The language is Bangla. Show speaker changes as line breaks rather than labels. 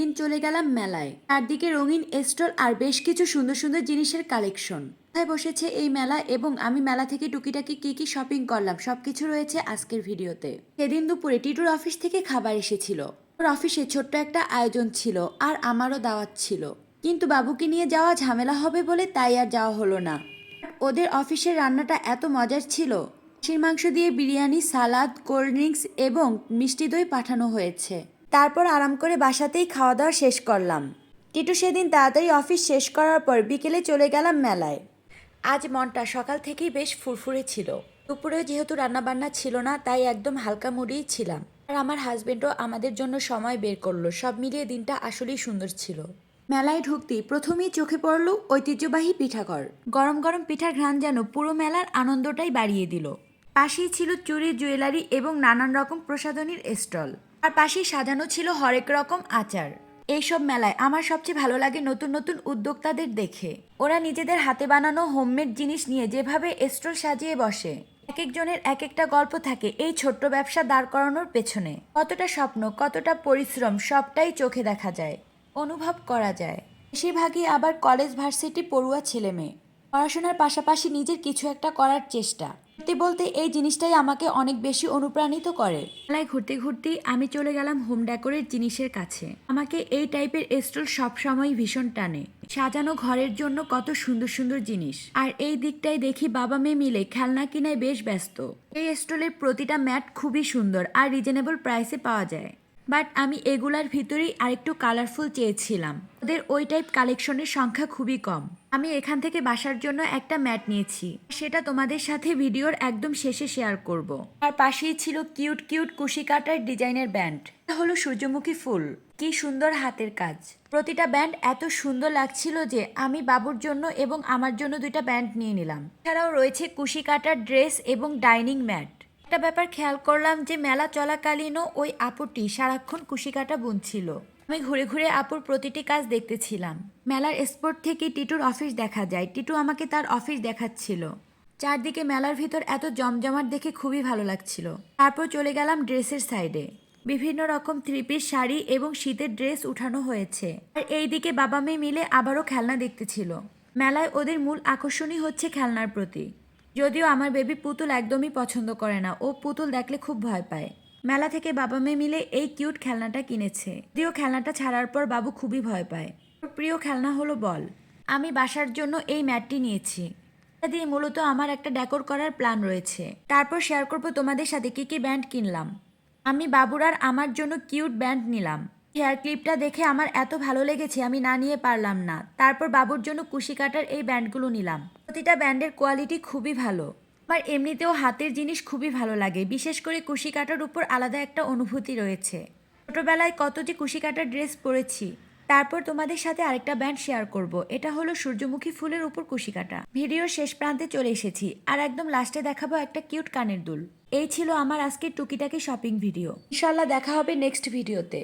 সেদিন চলে গেলাম মেলায়। চারদিকে রঙিন স্টল আর বেশ কিছু সুন্দর সুন্দর জিনিসের কালেকশন। কোথায় বসেছে এই মেলা এবং আমি মেলা থেকে টুকিটাকি কি কি শপিং করলাম সবকিছু রয়েছে আজকের ভিডিওতে। সেদিন দুপুরে টিটুর অফিস থেকে খাবার এসেছিল। ওর অফিসে ছোট্ট একটা আয়োজন ছিল আর আমারও দাওয়াত ছিল। কিন্তু বাবুকে নিয়ে যাওয়া ঝামেলা হবে বলে তাই আর যাওয়া হলো না। ওদের অফিসের রান্নাটা এত মজার ছিল। খাসির মাংস দিয়ে বিরিয়ানি, সালাদ, কোল্ড ড্রিঙ্কস এবং মিষ্টি দই পাঠানো হয়েছে। তারপর আরাম করে বাসাতেই খাওয়া দাওয়া শেষ করলাম। টিটু সেদিন তাড়াতাড়ি অফিস শেষ করার পর বিকেলে চলে গেলাম মেলায়। আজ মনটা সকাল থেকেই বেশ ফুরফুরে ছিল। দুপুরে যেহেতু রান্নাবান্না ছিল না, তাই একদম হালকা মুডেই ছিলাম। আর আমার হাজবেন্ডও আমাদের জন্য সময় বের করল। সব মিলিয়ে দিনটা আসলেই সুন্দর ছিল। মেলায় ঢুকতেই প্রথমেই চোখে পড়ল ঐতিহ্যবাহী পিঠাঘর। গরম গরম পিঠার ঘ্রাণ যেন পুরো মেলার আনন্দটাই বাড়িয়ে দিল। পাশেই ছিল চুরি জুয়েলারি এবং নানান রকম প্রসাধনীর স্টল। আর পাশেই সাজানো ছিল হরেক রকম আচার। এইসব মেলায় আমার সবচেয়ে ভালো লাগে নতুন নতুন উদ্যোক্তাদের দেখে। ওরা নিজেদের হাতে বানানো হোমমেড জিনিস নিয়ে যেভাবে স্টল সাজিয়ে বসে এক একজনের এক একটা গল্প থাকে এই ছোট্ট ব্যবসা দাঁড় করানোর পেছনে। কতটা স্বপ্ন, কতটা পরিশ্রম, সবটাই চোখে দেখা যায়, অনুভব করা যায়। বেশিরভাগই আবার কলেজ ভার্সিটি পড়ুয়া ছেলে মেয়ে পড়াশোনার পাশাপাশি নিজের কিছু একটা করার চেষ্টা। সত্যি বলতে এই জিনিসটাই আমাকে অনেক বেশি অনুপ্রাণিত করে। মেলায় ঘুরতে ঘুরতেই আমি চলে গেলাম হোম ডেকোরের জিনিসের কাছে। আমাকে এই টাইপের স্টল সবসময় ভীষণ টানে। সাজানো ঘরের জন্য কত সুন্দর সুন্দর জিনিস। আর এই দিকটাই দেখি বাবা মেয়ে মিলে খেলনা কিনায় বেশ ব্যস্ত। এই স্টলের প্রতিটা ম্যাট খুবই সুন্দর আর রিজনেবল প্রাইসে পাওয়া যায়। বাট আমি এগুলার ভিতরেই আরেকটু কালারফুল চেয়েছিলাম। ওদের ওই টাইপ কালেকশনের সংখ্যা খুবই কম। আমি এখান থেকে বাসার জন্য একটা ম্যাট নিয়েছি। সেটা তোমাদের সাথে ভিডিওর একদম শেষে শেয়ার করব। আর পাশেই ছিল কিউট কিউট কুশি কাটার ডিজাইনের ব্যান্ড হলো সূর্যমুখী ফুল। কি সুন্দর হাতের কাজ। প্রতিটা ব্যান্ড এত সুন্দর লাগছিল যে আমি বাবুর জন্য এবং আমার জন্য দুইটা ব্যান্ড নিয়ে নিলাম। এছাড়াও রয়েছে কুশি কাটার ড্রেস এবং ডাইনিং ম্যাট একটা ব্যাপার খেয়াল করলাম যে মেলা চলাকালীনও ওই আপুটি সারাক্ষণ কুশিকাটা বুনছিল। আমি ঘুরে ঘুরে আপুর প্রতিটি কাজ দেখতেছিলাম। মেলার স্পট থেকে টিটুর অফিস দেখা যায়। টিটু আমাকে তার অফিস দেখাচ্ছিল। চারদিকে মেলার ভিতর এত জমজমাট দেখে খুবই ভালো লাগছিল। তারপর চলে গেলাম ড্রেসের সাইডে। বিভিন্ন রকম থ্রি পিস শাড়ি এবং শীতের ড্রেস উঠানো হয়েছে। আর এই দিকে বাবা মেয়ে মিলে আবারও খেলনা দেখতেছিল। মেলায় ওদের মূল আকর্ষণই হচ্ছে খেলনার প্রতি। যদিও আমার বেবি পুতুল একদমই পছন্দ করে না। ও পুতুল দেখলে খুব ভয় পায়। মেলা থেকে বাবা মেয়ে মিলে এই কিউট খেলনাটা কিনেছে। যদিও খেলনাটা ছাড়ার পর বাবু খুবই ভয় পায়। প্রিয় খেলনা হলো বল। আমি বাসার জন্য এই ম্যাটটি নিয়েছি। এটা দিয়ে মূলত আমার একটা ডেকোর করার প্ল্যান রয়েছে। তারপর শেয়ার করব তোমাদের সাথে কী কী ব্যান্ড কিনলাম। আমি বাবুর আর আমার জন্য কিউট ব্যান্ড নিলাম। হেয়ার ক্লিপটা দেখে আমার এত ভালো লেগেছে আমি না নিয়ে পারলাম না। তারপর বাবুর জন্য কুশি কাটার এই ব্যান্ডগুলো নিলাম। প্রতিটা ব্যান্ডের কোয়ালিটি খুবই ভালো আমার এমনিতেও হাতের জিনিস খুবই ভালো লাগে। বিশেষ করে কুশি কাটার উপর আলাদা একটা অনুভূতি রয়েছে। ছোটবেলায় কত যে কুশি কাটার ড্রেস পরেছি, তারপর তোমাদের সাথে আরেকটা ব্যান্ড শেয়ার করব। এটা হলো সূর্যমুখী ফুলের উপর কুশি কাটা ভিডিওর শেষ প্রান্তে চলে এসেছি, আর একদম লাস্টে দেখাবো একটা কিউট কানের দুল। এই ছিল আমার আজকের টুকিটাকি শপিং ভিডিও। ইনশাল্লাহ দেখা হবে নেক্সট ভিডিওতে